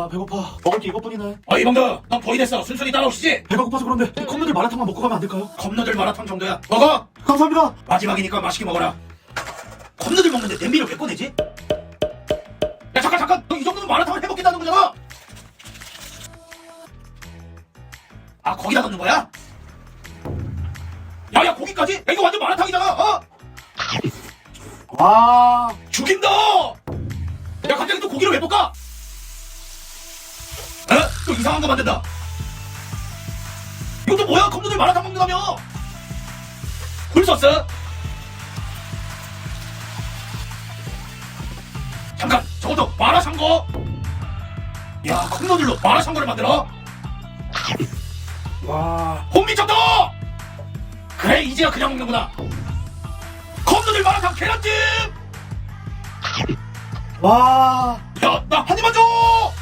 아 배고파 먹을 게 이것뿐이네 어이 멍들 넌 거의 됐어 순순히 따라오시지 배가 고파서 그런데 이 컵누들 마라탕만 먹고 가면 안 될까요? 컵누들 마라탕 정도야 먹어 감사합니다 마지막이니까 맛있게 먹어라 컵누들 먹는데 냄비를 왜 꺼내지? 야 잠깐 잠깐 너 이 정도면 마라탕을 해먹겠다는 거잖아 아 거기다 넣는 거야? 야야 고기까지? 야, 이거 완전 마라탕이잖아 어? 와 죽인다! 야 갑자기 또 고기를 왜 볶아? 이상한 거 만든다 이것도 뭐야 컵누들 마라탕 먹는다며 굴소스? 잠깐 저것도 마라샹궈 야 컵누들로 마라샹궈를 만들어? 와. 못 미쳤다! 그래 이제야 그냥 먹는구나 컵누들 마라탕 계란찜 와. 야 나!